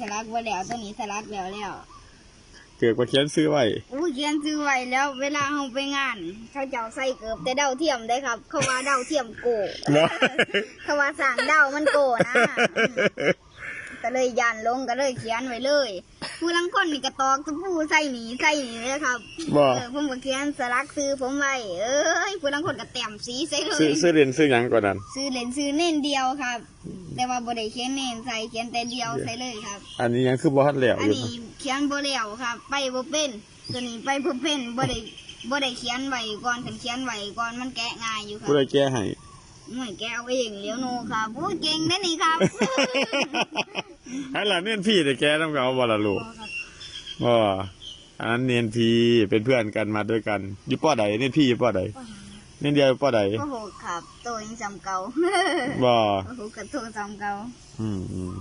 สลักไว้แล้วตัวนี้สลักแล้วแล้วเกิดว่าเขียนซื้อไว้อู้เขียนซื้อไว้แล้ว เวลาเฮาไปงาน เขาเจ้าใส่เกือบแต่เดาเทียมได้ครับ เขาว่าเดาเทียมโกเนาะเขาว่าสั่งเดามันโกนะ ก็เลยยันลงก็เลยเขียนไว้เลย ผู้ลังคนนี่กระตอกตะปูใส่หนีใส่หนีเลยครับบ่เออผมก็เขียนสลักซื้อผมไว้เอ้ยผู้ลังคนก็แต้มสีใส่เลซื้อยซื้อเรียนซื้อหยังก่อนนั้นซื้อเลนซื้อเน่นเดียวครับ แต่ว่าบ่ได้เขียนเน่นใส่เขียนแต่เดียวใส่เลยครับ อันนี้ยังคือบ่ทันแล้วอัอนยู่นี้เขียนบ่แล้วครับ ไปบ่เป็นตัวนี้ไปบ่เป็นบ่ได้บ่ได้เขียนไว้ก่อนคันเขียนไว้ก่อนมันแกะง่ายอยู่ครัผู้บใดแก้ให้ไม่แกะเอาเองเลี้ยวโนครับโอ้ยเก่งได้อนี่ครับ อันล่ะเนียนพี่ได้แก้นำกับเอาบ่ล่ะลูกบ่อันนั้นเนียนพี่เป็นเพื่อนกันมาด้วยกันอยู่ป้อใดเนียนพี่อยู่ป้อใดเนียนเดียวอยู่ป้อใดโอ้โหครับโตยังจำเก่าบ่โอ้โหกระโตจำเก่าอืมอืม